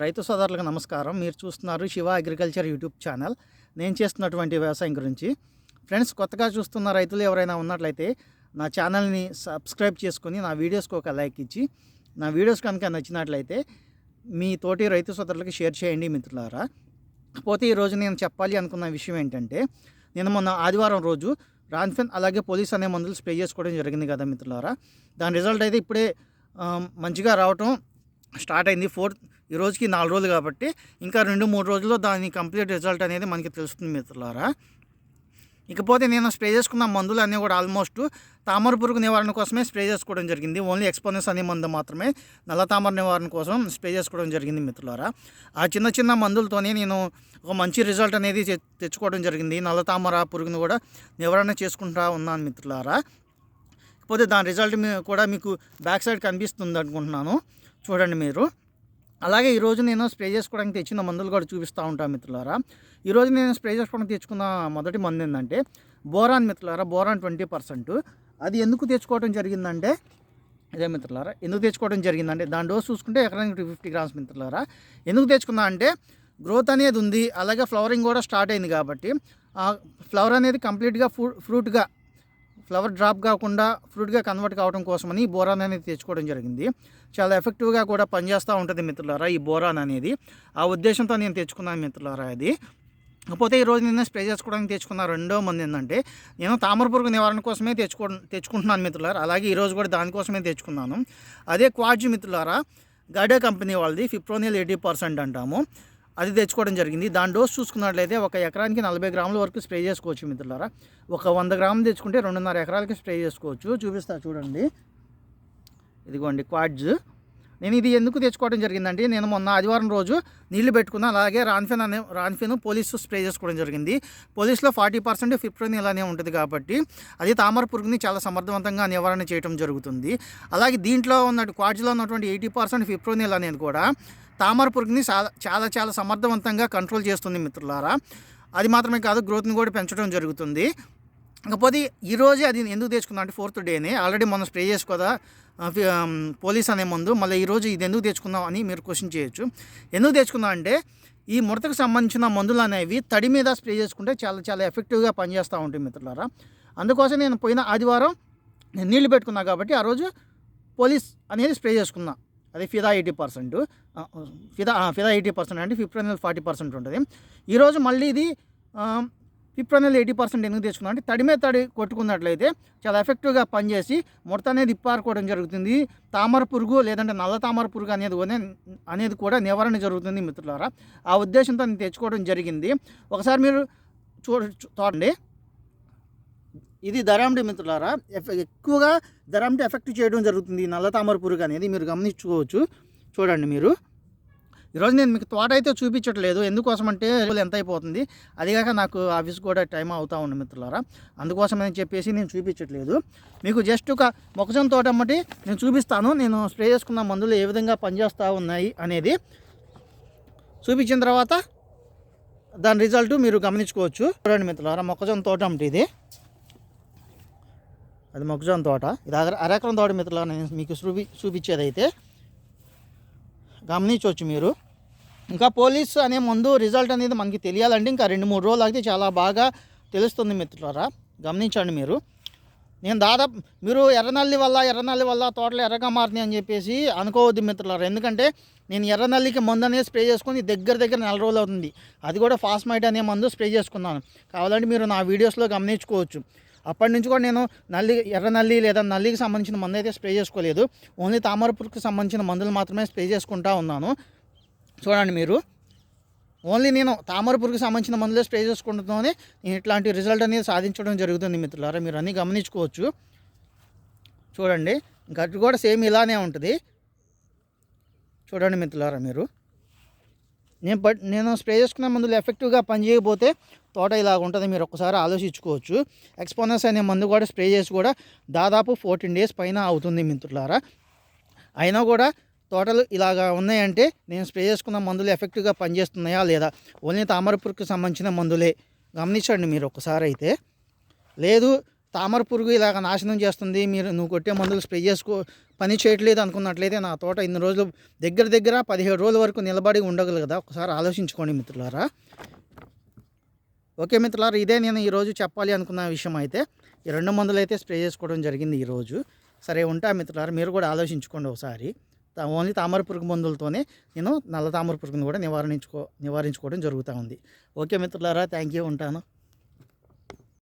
రైతు సోదరులకు నమస్కారం. మీరు చూస్తున్నారు శివ అగ్రికల్చర్ యూట్యూబ్ ఛానల్. నేను చేస్తున్నటువంటి వ్యవసాయం గురించి. ఫ్రెండ్స్ కొత్తగా చూస్తున్న రైతులు ఎవరైనా ఉన్నట్లయితే నా ఛానల్ని సబ్స్క్రైబ్ చేసుకొని నా వీడియోస్కి ఒక లైక్ ఇచ్చి నా వీడియోస్ కనుక నచ్చినట్లయితే మీ తోటి రైతు సోదరులకు షేర్ చేయండి మిత్రులారా. పోతే ఈరోజు నేను చెప్పాలి అనుకున్న విషయం ఏంటంటే నేను మొన్న ఆదివారం రోజు రాన్ఫెన్ అలాగే పోలీస్ అనే మందులు స్ప్రే చేసుకోవడం జరిగింది కదా మిత్రులారా. దాని రిజల్ట్ అయితే ఇప్పుడే మంచిగా రావటం స్టార్ట్ అయింది. ఫోర్త్ ఈ రోజుకి నాలుగు రోజులు కాబట్టి ఇంకా రెండు మూడు రోజుల్లో దాని కంప్లీట్ రిజల్ట్ అనేది మనకి తెలుస్తుంది మిత్రులారా. ఇకపోతే నేను స్ప్రే చేసుకున్న మందులు అన్నీ కూడా ఆల్మోస్ట్ తామర పురుగు నివారణ కోసమే స్ప్రే చేసుకోవడం జరిగింది. ఓన్లీ ఎక్స్పోనెస్ అనే మందు మాత్రమే నల్ల తామర నివారణ కోసం స్ప్రే చేసుకోవడం జరిగింది మిత్రులారా. ఆ చిన్న చిన్న మందులతోనే నేను ఒక మంచి రిజల్ట్ అనేది తె- తెచ్చుకోవడం జరిగింది. నల్ల తామర పురుగుని కూడా నివారణ చేసుకుంటా ఉన్నాను మిత్రులారా. ఇకపోతే దాని రిజల్ట్ మీ కూడా మీకు బ్యాక్ సైడ్ కనిపిస్తుంది అనుకుంటున్నాను. చూడండి మీరు. అలాగే ఈరోజు నేను స్ప్రే చేసుకోవడానికి తెచ్చిన మందులు కూడా చూపిస్తూ ఉంటాను మిత్రులారా. ఈరోజు నేను స్ప్రే చేసుకోవడానికి తెచ్చుకున్న మొదటి మందు ఏంటంటే బోరాన్ మిత్రులారా బోరాన్ ట్వంటీ పర్సెంట్. అది ఎందుకు తెచ్చుకోవడం జరిగిందంటే ఇదే మిత్రులారా ఎందుకు తెచ్చుకోవడం జరిగిందంటే దాని డోస్ చూసుకుంటే ఎకరానికి టూ ఫిఫ్టీ గ్రామ్స్ మిత్రులారా. ఎందుకు తెచ్చుకున్నా అంటే గ్రోత్ అనేది ఉంది అలాగే ఫ్లవరింగ్ కూడా స్టార్ట్ అయింది కాబట్టి ఆ ఫ్లవర్ అనేది కంప్లీట్గా ఫ్రూ ఫ్రూట్గా ఫ్లవర్ డ్రాప్ కాకుండా ఫ్రూట్గా కన్వర్ట్ కావడం కోసమని ఈ బోరాన్ అనేది తెచ్చుకోవడం జరిగింది. చాలా ఎఫెక్టివ్గా కూడా పనిచేస్తూ ఉంటుంది మిత్రులారా ఈ బోరాన్ అనేది. ఆ ఉద్దేశంతో నేను తెచ్చుకున్నాను మిత్రులారా అది. కాకపోతే ఈరోజు నిన్న స్ప్రే చేసుకోవడానికి తెచ్చుకున్న రెండో మంది ఏంటంటే నేను తామర పురుగు నివారణ కోసమే తెచ్చుకో తెచ్చుకుంటున్నాను మిత్రులారా. అలాగే ఈరోజు కూడా దానికోసమే తెచ్చుకున్నాను. అదే క్వాడ్జి మిత్రులారా గాడే కంపెనీ వాళ్ళది ఫిప్రోనియల్ ఎయిటీ పర్సెంట్ అంటాము. అది తెచ్చుకోవడం జరిగింది. దాని డోస్ చూసుకున్నట్లయితే ఒక ఎకరానికి నలభై గ్రాముల వరకు స్ప్రే చేసుకోవచ్చు మిత్రులారా. ఒక వంద గ్రాములు తెచ్చుకుంటే రెండున్నర ఎకరాలకి స్ప్రే చేసుకోవచ్చు. చూపిస్తా చూడండి. ఇదిగోండి క్వాడ్జ్. నేను ఇది ఎందుకు తెచ్చుకోవడం జరిగిందంటే నేను మొన్న ఆదివారం రోజు నీళ్ళు పెట్టుకున్నా అలాగే రాన్ఫెన్ అనే రాన్ఫెన్ పోలీసు స్ప్రే చేసుకోవడం జరిగింది. పోలీస్లో ఫార్టీ పర్సెంట్ ఫిప్రోన్ ఇలానే ఉంటుంది కాబట్టి అది తామర పురుగుని చాలా సమర్థవంతంగా నివారణ చేయడం జరుగుతుంది. అలాగే దీంట్లో ఉన్నట్టు క్వాడ్జ్లో ఉన్నటువంటి ఎయిటీ పర్సెంట్ ఫిప్రోనిల్ అనేది కూడా. తామర పురుగుని చాలా చాలా చాలా సమర్థవంతంగా కంట్రోల్ చేస్తుంది మిత్రులారా. అది మాత్రమే కాదు గ్రోత్ని కూడా పెంచడం జరుగుతుంది. కాకపోతే ఈరోజే అది ఎందుకు తెచ్చుకున్నా అంటే ఫోర్త్ డేనే. ఆల్రెడీ మనం స్ప్రే చేసుకోదా పోలీస్ అనే ముందు మళ్ళీ ఈరోజు ఇది ఎందుకు తెచ్చుకున్నాం అని మీరు క్వశ్చన్ చేయొచ్చు. ఎందుకు తెచ్చుకున్నాం అంటే ఈ ముడతకు సంబంధించిన మందులు అనేవి తడి మీద స్ప్రే చేసుకుంటే చాలా చాలా ఎఫెక్టివ్గా పనిచేస్తూ ఉంటాయి మిత్రులారా. అందుకోసం నేను పోయిన ఆదివారం నేను నీళ్ళు పెట్టుకున్నా కాబట్టి ఆ రోజు పోలీస్ అనేది స్ప్రే చేసుకున్నా. అది ఫిదా eighty percent Fidaa Fidaa eighty percent అంటే ఫిఫ్టీన్ ఫార్టీ పర్సెంట్ ఉంటుంది. ఈరోజు మళ్ళీ ఇది ఫిప్రోనల్ ఎయిటీ పర్సెంట్ ఎందుకు తెచ్చుకున్నా అంటే తడి మీద తడి కొట్టుకున్నట్లయితే చాలా ఎఫెక్టివ్గా పనిచేసి ముడత అనేది ఇప్పారుకోవడం జరుగుతుంది. తామర పురుగు లేదంటే నల్ల తామర పురుగు అనేది అనేది కూడా నివారణ జరుగుతుంది మిత్రులారా. ఆ ఉద్దేశంతో నేను తెచ్చుకోవడం జరిగింది. ఒకసారి మీరు చూడ చూడండి. ఇది దరామిడి మిత్రులారా ఎఫ్- ఎక్కువగా దరామిడి ఎఫెక్ట్ చేయడం జరుగుతుంది నల్ల తామర పురుగు అనేది. మీరు గమనించుకోవచ్చు. చూడండి మీరు. ఈరోజు నేను మీకు తోట అయితే చూపించట్లేదు. ఎందుకోసం అంటే ఎంత అయిపోతుంది? అదిగాక నాకు ఆఫీస్ కూడా టైం అవుతా ఉంది మిత్రులారా. అందుకోసం అని చెప్పేసి నేను చూపించట్లేదు. మీకు జస్ట్ ఒక మొక్కజొన్న తోట అమ్మటి నేను చూపిస్తాను. నేను స్ప్రే చేసుకున్న మందులు ఏ విధంగా పనిచేస్తూ ఉన్నాయి అనేది చూపించిన తర్వాత దాని రిజల్ట్ మీరు గమనించుకోవచ్చు. చూడండి మిత్రులారా మొక్కజొన్న తోట అమ్మటి ఇది. అది మొక్కజొన్న తోట. ఇది అర అరెకరం తోట మిత్రులారా నేను మీకు చూపి చూపించేది అయితే గమనించవచ్చు మీరు. ఇంకా పోలీస్ అనే ముందు రిజల్ట్ అనేది మనకి తెలియాలంటే ఇంకా రెండు మూడు రోజులు అయితే చాలా బాగా తెలుస్తుంది మిత్రులారా. గమనించండి మీరు. నేను దాదాపు మీరు ఎర్రనల్లి వల్ల ఎర్రనల్లి వల్ల తోటలు ఎర్రగా మారుతున్నాయి అని చెప్పేసి అనుకోవద్దు మిత్రులారా. ఎందుకంటే నేను ఎర్రనల్లికి మందు అనేది స్ప్రే చేసుకుని దగ్గర దగ్గర నెల రోజులు అవుతుంది. అది కూడా ఫాస్మైట్ అనే మందు స్ప్రే చేసుకున్నాను. కావాలంటే మీరు నా వీడియోస్లో గమనించుకోవచ్చు. అప్పటి నుంచి కూడా నేను నల్లి ఎర్ర నల్లి లేదా నల్లికి సంబంధించిన మందు అయితే స్ప్రే చేసుకోలేదు. ఓన్లీ తామర పురుగుకి సంబంధించిన మందులు మాత్రమే స్ప్రే చేసుకుంటా ఉన్నాను. చూడండి మీరు. ఓన్లీ నేను తామర పురుగుకి సంబంధించిన మందులే స్ప్రే చేసుకుంటున్నానే. నేను ఇట్లాంటి రిజల్ట్ అనేది సాధించడం జరుగుతుంది మిత్రులారా. మీరు అన్నీ గమనించుకోవచ్చు. చూడండి. గట్టు కూడా సేమ్ ఇలానే ఉంటుంది. చూడండి మిత్రులారా మీరు. నేను బట్ నేను స్ప్రే చేసుకున్న మందులు ఎఫెక్టివ్గా పనిచేయకపోతే తోట ఇలాగ ఉంటుంది మీరు ఒకసారి ఆలోచించుకోవచ్చు. ఎక్స్పోనస్ అనే మందు కూడా స్ప్రే చేసి కూడా దాదాపు ఫోర్టీన్ డేస్ పైన అవుతుంది మిత్రులారా. అయినా కూడా తోటలు ఇలాగా ఉన్నాయంటే నేను స్ప్రే చేసుకున్న మందులు ఎఫెక్టివ్గా పనిచేస్తున్నాయా లేదా? ఓన్లీ తామరపురికి సంబంధించిన మందులే. గమనించండి మీరు ఒకసారి అయితే. లేదు తామర పురుగు ఇలాగ నాశనం చేస్తుంది. మీరు నువ్వు కొట్టే మందులు స్ప్రే చేసుకో పని చేయట్లేదు అనుకున్నట్లయితే నా తోట ఇన్ని రోజులు దగ్గర దగ్గర పదిహేడు రోజుల వరకు నిలబడి ఉండగలదు కదా. ఒకసారి ఆలోచించుకోండి మిత్రులారా. ఓకే మిత్రులారా ఇదే నేను ఈరోజు చెప్పాలి అనుకున్న విషయం అయితే ఈ రెండు మందులు అయితే స్ప్రే చేసుకోవడం జరిగింది ఈరోజు సరే ఉంటా మిత్రులారా మీరు కూడా ఆలోచించుకోండి ఒకసారి. ఓన్లీ తామర పురుగు మందులతోనే నేను నల్ల తామర పురుగుని కూడా నివారించుకో నివారించుకోవడం జరుగుతూ ఉంది. ఓకే మిత్రులారా థ్యాంక్ యూ ఉంటాను.